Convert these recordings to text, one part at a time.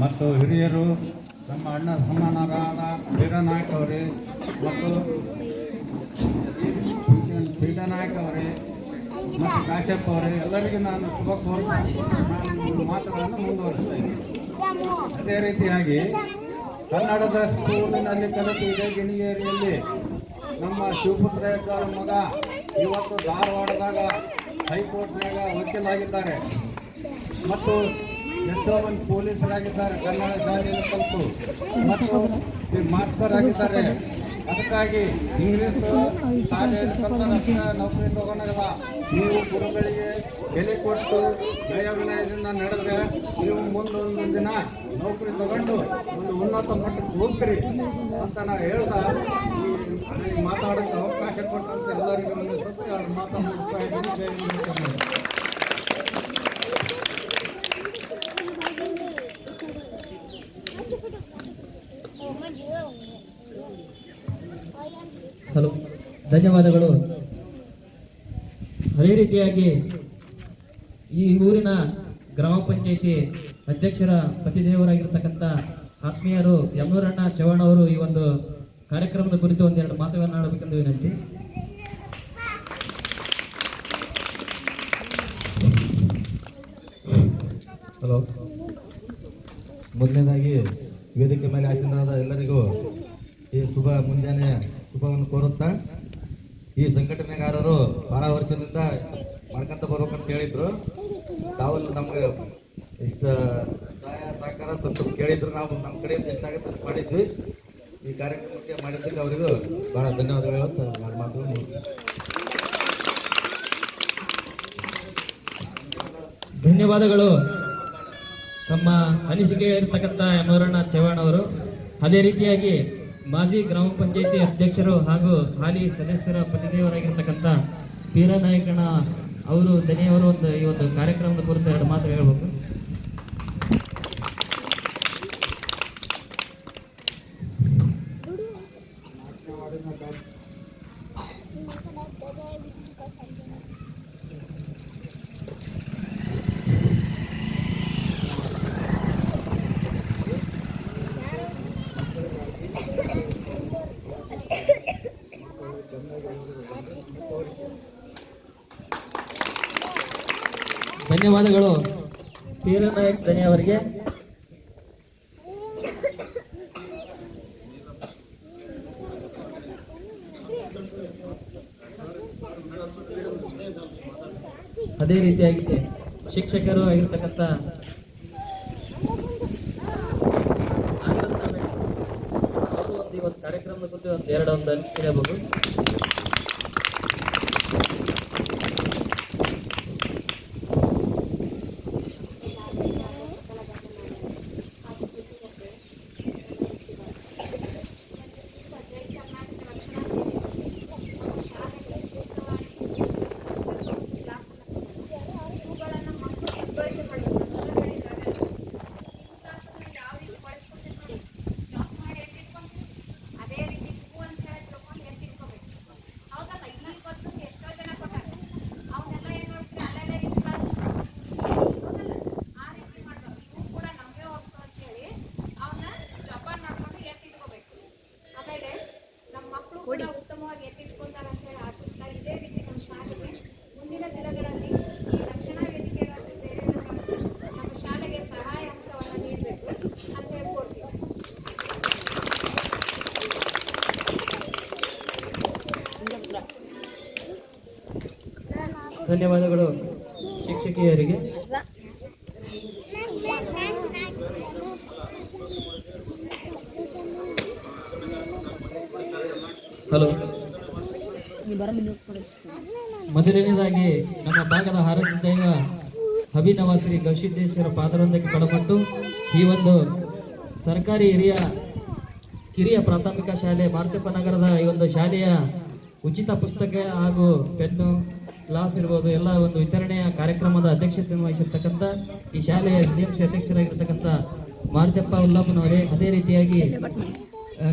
ಮತ್ತು ಹಿರಿಯರು, ನಮ್ಮ ಅಣ್ಣ ಸಮಾನರಾದ ವೀರನಾಯಕ್ ಅವರೇ, ಮತ್ತು ಪೀಠನಾಯಕ್ ಅವರೇ, ಮತ್ತು ಕಾಶ್ಯಪ್ಪ ಅವರೇ, ಎಲ್ಲರಿಗೂ ನಾನು ಶುಭ ಕೋರ್ತಾ ನಾನು ಮಾತುಗಳನ್ನು ಮುಂದುವರಿಸ್ತೇನೆ ಅದೇ ರೀತಿಯಾಗಿ ಕನ್ನಡದ ಸ್ಕೂಲಿನಲ್ಲಿ ಕಲಿತು ಇದೇ ಗಿಣಿಗೇರಿಯಲ್ಲಿ ನಮ್ಮ ಶಿವಪುತ್ರ ಮಗ ಇವತ್ತು ಧಾರವಾಡದಾಗ ಹೈಕೋರ್ಟ್ನಾಗ ವಕೀಲಾಗಿದ್ದಾರೆ. ಮತ್ತು ಎಷ್ಟೋ ಮಂದಿ ಪೊಲೀಸರಾಗಿದ್ದಾರೆ, ಕನ್ನಡ ಶಾಲೆಯಲ್ಲಿ ಕಲಿತು. ಮತ್ತು ಈ ಮಾಸ್ತರ್ ಆಗಿದ್ದಾರೆ. ಅದಕ್ಕಾಗಿ ಇಂಗ್ಲೀಷ್, ಶಾಲೆಯಲ್ಲಿ ಕಲಿತರಷ್ಟೇ ನೌಕರಿ ತಗೊಂಡಾಗಲ್ಲ. ನೀವು ಗುರುಗಳಿಗೆ ಬೆಲೆ ಕೊಟ್ಟು ದಯ ವಿನಯದಿಂದ ನಡೆದ್ರೆ ನೀವು ಮುಂದೊಂದು ದಿನ ನೌಕರಿ ತಗೊಂಡು ಒಂದು ಉನ್ನತ ಮಟ್ಟಕ್ಕೆ ಹೋಗ್ತೀರಿ ಅಂತ ನಾನು ಹೇಳ್ತಾ ಮಾತಾಡೋಕ್ಕೆ ಅವಕಾಶ ಕೊಟ್ಟಂತ ಎಲ್ಲರಿಗೂ ಮಾತಾಡ್ತಾ ಇದ್ದೀನಿ ಹಲೋ, ಧನ್ಯವಾದಗಳು. ಅದೇ ರೀತಿಯಾಗಿ ಈ ಊರಿನ ಗ್ರಾಮ ಪಂಚಾಯಿತಿ ಅಧ್ಯಕ್ಷರ ಪತಿದೇವರಾಗಿರ್ತಕ್ಕಂಥ ಆತ್ಮೀಯರು ಯಮನೂರಣ್ಣ ಚವ್ಹಾಣ್ ಅವರು ಈ ಒಂದು ಕಾರ್ಯಕ್ರಮದ ಕುರಿತು ಒಂದೆರಡು ಮಾತುಗಳನ್ನು ಆಡಬೇಕೆಂದು ವಿನಂತಿ. ಹಲೋ. ಮೊದಲನೇದಾಗಿ ವೇದಿಕೆ ಮೇಲೆ ಆಶೀರ್ವಾದ ಎಲ್ಲರಿಗೂ ಈ ಶುಭ ಮುಂಜಾನೆ ಕೋರುತ್ತಾ ಈ ಸಂಘಟನೆಗಾರರು ಬಹಳ ವರ್ಷದಿಂದ ಮಾಡ್ಕೊಂತ ಬರ್ಬೇಕಂತ ಹೇಳಿದ್ರು. ತಾವು ನಮ್ಗೆ ಇಷ್ಟ ಸಹಾಯ, ಸಹಕಾರ ಸ್ವಲ್ಪ ಕೇಳಿದ್ರು. ನಾವು ನಮ್ಮ ಕಡೆಯಿಂದ ಎಷ್ಟಾಗುತ್ತೆ ಮಾಡಿದ್ವಿ. ಈ ಕಾರ್ಯಕ್ರಮಕ್ಕೆ ಮಾಡಿದ್ದಕ್ಕೆ ಅವರಿಗೂ ಬಹಳ ಧನ್ಯವಾದಗಳು ಅಂತ ನಾನು ಮಾತು ಧನ್ಯವಾದಗಳು. ತಮ್ಮ ಅನಿಸಿಕೆ ಇರತಕ್ಕಂಥ ಯಮನೂರಣ್ಣ ಚವ್ಹಾಣ್ ಅವರು. ಅದೇ ರೀತಿಯಾಗಿ ಮಾಜಿ ಗ್ರಾಮ ಪಂಚಾಯಿತಿ ಅಧ್ಯಕ್ಷರು ಹಾಗೂ ಹಾಲಿ ಸದಸ್ಯರ ಪತಿದೇವರಾಗಿರ್ತಕ್ಕಂಥ ವೀರನಾಯಕಣ್ಣ ಅವರು, ದನಿಯವರು ಒಂದು ಈ ಒಂದು ಕಾರ್ಯಕ್ರಮದ ಕುರಿತು ಎರಡು ಮಾತು ಹೇಳ್ಬೇಕು. ಧನ್ಯವಾದಗಳು. ವೀರನಾಯಕ್ ದನಿ ಅವರಿಗೆ. ಅದೇ ರೀತಿಯಾಗಿ ಶಿಕ್ಷಕರು ಆಗಿರ್ತಕ್ಕಂಥ ಒಂದು ಕಾರ್ಯಕ್ರಮದ ಕುರಿತು ಒಂದು ಎರಡು ಒಂದು ಅನಿಸಿಕೆ ಹೇಳ್ಬೋದು ಅದೇ ರೀತಿ ಹೂ ಅಂತ ಹೇಳಿ ತಿಳ್ಕೊಂಡು ಎಲ್ಲಿ ತಿಳ್ಕೊಬೇಕು ಹೌದಲ್ಲ ಈ ಗೊತ್ತು ಎಷ್ಟೋ ಜನ ಕೊಟ್ಟಾರ ಅವನ್ನೆಲ್ಲ ಏನ್ ಮಾಡ್ತೀರಿ ಅಲ್ಲೆಲ್ಲ ರೀತಿ ಹೌದಲ್ಲ ಆ ರೀತಿ ಮಾಡ್ಬೇಕು ಇವು ಕೂಡ ನಮಗೆ ವಸ್ತು ಅಂತ ಹೇಳಿ ಅವನ್ನ ಜಪಾನ್ ಮಾಡ್ಕೊಂಡು ಎತ್ತಿಟ್ಕೋಬೇಕು ಆಮೇಲೆ ನಮ್ಮ ಮಕ್ಕಳು ಕೂಡ ಉತ್ತಮವಾಗಿ ಎತ್ತಿಟ್ಕೊಂತಾರ ಅಂತ ಹೇಳಿ ಆಶಿಸ್ತಾ ಇದೇ ರೀತಿ ನಮ್ಮ ಶಾಲೆಗೆ ಮುಂದಿನ ದಿನಗಳಲ್ಲಿ ಈ ರಕ್ಷಣಾ ವೇದಿಕೆಗಳನ್ನು ಪ್ರೇರಣೆ ಮಾಡಿ ನಮ್ಮ ಶಾಲೆಗೆ ಸಹಾಯ ಹಸ್ತವನ್ನು ನೀಡಬೇಕು ಅಂತ ಹೇಳ್ಕೊಡ್ತೀವಿ ಧನ್ಯವಾದಗಳು ಶಿಕ್ಷಕಿಯರಿಗೆ. ಹಲೋ. ಮೊದಲನೇದಾಗಿ ನಮ್ಮ ಭಾಗದ ಹಾರತಿ ದೈವ ಅಭಿನವ ಶ್ರೀ ಗವಿಸಿದ್ದೇಶ್ವರ ಪಾದರೊಂದಕ್ಕೆ ಕಳಪಟ್ಟು ಈ ಒಂದು ಸರ್ಕಾರಿ ಹಿರಿಯ ಕಿರಿಯ ಪ್ರಾಥಮಿಕ ಶಾಲೆ ಮಾರ್ತಪ್ಪ ನಗರದ ಈ ಒಂದು ಶಾಲೆಯ ಉಚಿತ ಪುಸ್ತಕ ಹಾಗೂ ಪೆನ್ನು ಗ್ಲಾಸ್ ಇರ್ಬೋದು, ಎಲ್ಲ ಒಂದು ವಿತರಣೆಯ ಕಾರ್ಯಕ್ರಮದ ಅಧ್ಯಕ್ಷತೆ ವಹಿಸಿರ್ತಕ್ಕಂಥ ಈ ಶಾಲೆಯ ಸಿ ಅಧ್ಯಕ್ಷರಾಗಿರ್ತಕ್ಕಂಥ ಮಾರುತಪ್ಪ ಉಲ್ಲಪ್ಪನವರೇ, ಅದೇ ರೀತಿಯಾಗಿ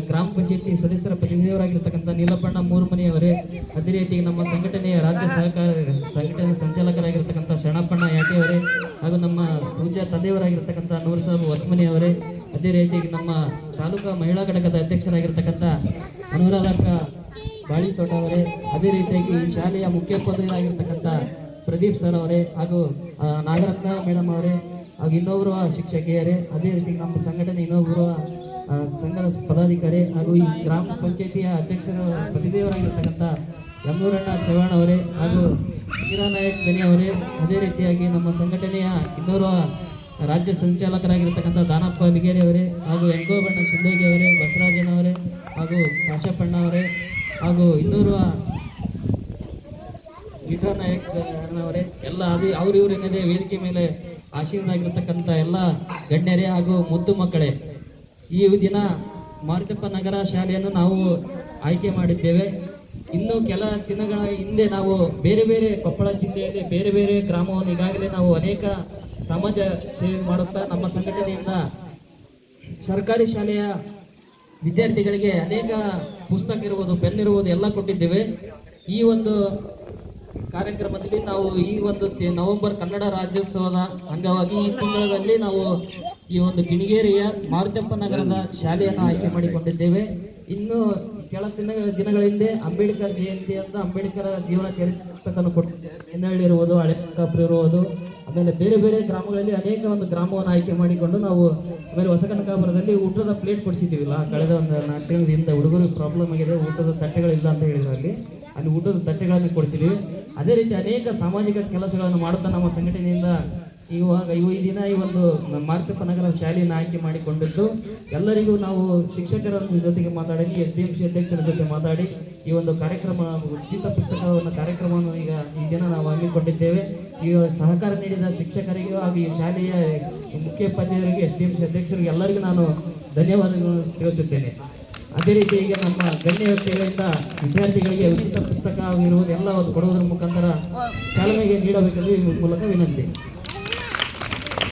ಗ್ರಾಮ ಪಂಚಾಯತಿ ಸದಸ್ಯರ ಪ್ರತಿನಿಧಿಯವರಾಗಿರ್ತಕ್ಕಂಥ ನೀಲಪ್ಪಣ್ಣ ಮೂರುಮನೆಯವರೇ, ಅದೇ ರೀತಿಯಾಗಿ ನಮ್ಮ ಸಂಘಟನೆಯ ರಾಜ್ಯ ಸಹಕಾರ, ಸಂಘಟನೆ ಸಂಚಾಲಕರಾಗಿರ್ತಕ್ಕಂಥ ಶರಣಪ್ಪಣ್ಣ ಯಾಟೆಯವರೇ ಹಾಗೂ ನಮ್ಮ ಪೂಜಾ ತಂದೆಯವರಾಗಿರ್ತಕ್ಕಂಥ ನೂರ್ ಸಾಬ್ ಹೊಸ್ಮನಿಯವರೇ, ಅದೇ ರೀತಿಯಾಗಿ ನಮ್ಮ ತಾಲೂಕಾ ಮಹಿಳಾ ಘಟಕದ ಅಧ್ಯಕ್ಷರಾಗಿರ್ತಕ್ಕಂಥ ಅನುರಾಧಕ್ಕ ಬಾಳಿ ತೋಟ ಅವರೇ ಅದೇ ರೀತಿಯಾಗಿ ಶಾಲೆಯ ಮುಖ್ಯೋಪಾಧ್ಯಾಯರಾಗಿರ್ತಕ್ಕಂಥ ಪ್ರದೀಪ್ ಸರ್ ಅವರೇ ಹಾಗೂ ನಾಗರತ್ನ ಮೇಡಮ್ ಅವರೇ ಹಾಗೂ ಇನ್ನೊಬ್ಬರು ಶಿಕ್ಷಕಿಯರೇ, ಅದೇ ರೀತಿ ನಮ್ಮ ಸಂಘಟನೆ ಇನ್ನೊಬ್ಬರು ಸಂಘದ ಪದಾಧಿಕಾರಿ ಹಾಗೂ ಈ ಗ್ರಾಮ ಪಂಚಾಯತಿಯ ಅಧ್ಯಕ್ಷರು ಪ್ರತಿನಿಧಿಯವರಾಗಿರ್ತಕ್ಕಂಥ ಯಮೂರಣ್ಣ ಚವಾಣ್ ಅವರೇ ಹಾಗೂ ಮೀರಾ ನಾಯಕ್ ದನಿ ಅವರೇ, ಅದೇ ರೀತಿಯಾಗಿ ನಮ್ಮ ಸಂಘಟನೆಯ ಇನ್ನೋರ್ವ ರಾಜ್ಯ ಸಂಚಾಲಕರಾಗಿರ್ತಕ್ಕಂಥ ದಾನಪ್ಪ ಬಿಗೇರಿ ಅವರೇ ಹಾಗೂ ವೆಂಕೋಬಣ್ಣ ಸಿಂಧೋಗಿ ಅವರೇ, ಬಸವರಾಜನ್ ಅವರೇ ಹಾಗೂ ಕಾಶಪ್ಪಣ್ಣ ಅವರೇ ಹಾಗೂ ಇನ್ನೂರು ಗಿಟಾರ್ ನಾಯಕ್ ಅವರೇ, ಎಲ್ಲ ಅದು ಅವ್ರು ಏನಿದೆ, ವೇದಿಕೆ ಮೇಲೆ ಆಶೀರ್ವಾಗಿರ್ತಕ್ಕಂಥ ಎಲ್ಲ ಗಣ್ಯರೇ ಹಾಗೂ ಮುದ್ದು ಮಕ್ಕಳೇ, ಈ ದಿನ ಮಾರುತಪ್ಪ ನಗರ ಶಾಲೆಯನ್ನು ನಾವು ಆಯ್ಕೆ ಮಾಡಿದ್ದೇವೆ. ಇನ್ನು ಕೆಲ ದಿನಗಳ ಹಿಂದೆ ನಾವು ಬೇರೆ ಬೇರೆ ಕೊಪ್ಪಳ ಜಿಲ್ಲೆಯಲ್ಲಿ ಬೇರೆ ಬೇರೆ ಗ್ರಾಮವನ್ನು ಈಗಾಗಲೇ ನಾವು ಅನೇಕ ಸಮಾಜ ಸೇವೆ ಮಾಡುತ್ತಾ, ನಮ್ಮ ಸಂಘಟನೆಯಿಂದ ಸರ್ಕಾರಿ ಶಾಲೆಯ ವಿದ್ಯಾರ್ಥಿಗಳಿಗೆ ಅನೇಕ ಪುಸ್ತಕ ಇರುವುದು ಪೆನ್ ಇರುವುದು ಎಲ್ಲ ಕೊಟ್ಟಿದ್ದೇವೆ. ಈ ಒಂದು ಕಾರ್ಯಕ್ರಮದಲ್ಲಿ ನಾವು ಈ ಒಂದು ನವೆಂಬರ್ ಕನ್ನಡ ರಾಜ್ಯೋತ್ಸವದ ಅಂಗವಾಗಿ ಈ ತಿಂಗಳಲ್ಲಿ ನಾವು ಈ ಒಂದು ಕಿಣಿಗೇರಿಯ ಮಾರುತಪ್ಪ ನಗರದ ಶಾಲೆಯನ್ನು ಆಯ್ಕೆ ಮಾಡಿಕೊಂಡಿದ್ದೇವೆ. ಇನ್ನು ಕೆಲ ದಿನ ದಿನಗಳ ಅಂಬೇಡ್ಕರ್ ಜಯಂತಿ ಅಂತ ಅಂಬೇಡ್ಕರ್ ಜೀವನ ಚರಿತ್ರವನ್ನು ಕೊಟ್ಟಿದ್ದೇವೆ ಎನ್ನಳ್ಳಿ ಇರುವುದು ಹಳೆಕಾಪುರ ಇರುವುದು ಆಮೇಲೆ ಬೇರೆ ಬೇರೆ ಗ್ರಾಮಗಳಲ್ಲಿ ಅನೇಕ ಒಂದು ಗ್ರಾಮವನ್ನು ಆಯ್ಕೆ ಮಾಡಿಕೊಂಡು ನಾವು ಆಮೇಲೆ ಹೊಸಕನಕಾಪುರದಲ್ಲಿ ಊಟದ ಪ್ಲೇಟ್ ಕೊಡಿಸಿದ್ದೀವಿಲ್ಲ. ಕಳೆದ ಒಂದು ನಾಲ್ಕು ತಿಂಗಳಿಂದ ಹುಡುಗರಿಗೆ ಪ್ರಾಬ್ಲಮ್ ಆಗಿದೆ, ಊಟದ ತಟ್ಟೆಗಳಿಲ್ಲ ಅಂತ ಹೇಳಿದ್ರು ಅಲ್ಲಿ. ಅಲ್ಲಿ ಊಟದ ತಟ್ಟೆಗಳನ್ನು ಕೊಡಿಸಿದ್ದೀವಿ. ಅದೇ ರೀತಿ ಅನೇಕ ಸಾಮಾಜಿಕ ಕೆಲಸಗಳನ್ನು ಮಾಡುತ್ತಾ ನಮ್ಮ ಸಂಘಟನೆಯಿಂದ ಇವಾಗ ಇವು ಈ ದಿನ ಈ ಒಂದು ಮಾರ್ತಪ್ಪ ನಗರ ಶಾಲೆಯನ್ನು ಆಯ್ಕೆ ಮಾಡಿಕೊಂಡಿದ್ದು, ಎಲ್ಲರಿಗೂ ನಾವು ಶಿಕ್ಷಕರ ಜೊತೆಗೆ ಮಾತಾಡಿ, ಎಸ್ ಡಿ ಎಂ ಸಿ ಅಧ್ಯಕ್ಷರ ಜೊತೆ ಮಾತಾಡಿ ಈ ಒಂದು ಕಾರ್ಯಕ್ರಮ, ಉಚಿತ ಪುಸ್ತಕವನ್ನು, ಕಾರ್ಯಕ್ರಮವನ್ನು ಈಗ ಈ ದಿನ ನಾವು ಹಮ್ಮಿಕೊಂಡಿದ್ದೇವೆ. ಈ ಸಹಕಾರ ನೀಡಿದ ಶಿಕ್ಷಕರಿಗೂ ಹಾಗೂ ಈ ಶಾಲೆಯ ಮುಖ್ಯೋಪಾಧ್ಯಾಯರಿಗೆ ಎಸ್ ಡಿ ಎಂ ಸಿ ಅಧ್ಯಕ್ಷರಿಗೆ ಎಲ್ಲರಿಗೂ ನಾನು ಧನ್ಯವಾದಗಳನ್ನು ತಿಳಿಸುತ್ತೇನೆ. ಅದೇ ರೀತಿ ಈಗ ನಮ್ಮ ಗಣ್ಯ ವ್ಯಕ್ತಿಗಳಿಂದ ವಿದ್ಯಾರ್ಥಿಗಳಿಗೆ ಉಚಿತ ಪುಸ್ತಕ ಇರುವುದು ಎಲ್ಲ ಒಂದು ಕೊಡುವುದರ ಮುಖಾಂತರ ಚಾಲನೆಗೆ ನೀಡಬೇಕೆಂದು ಈ ಮೂಲಕ ವಿನಂತಿ.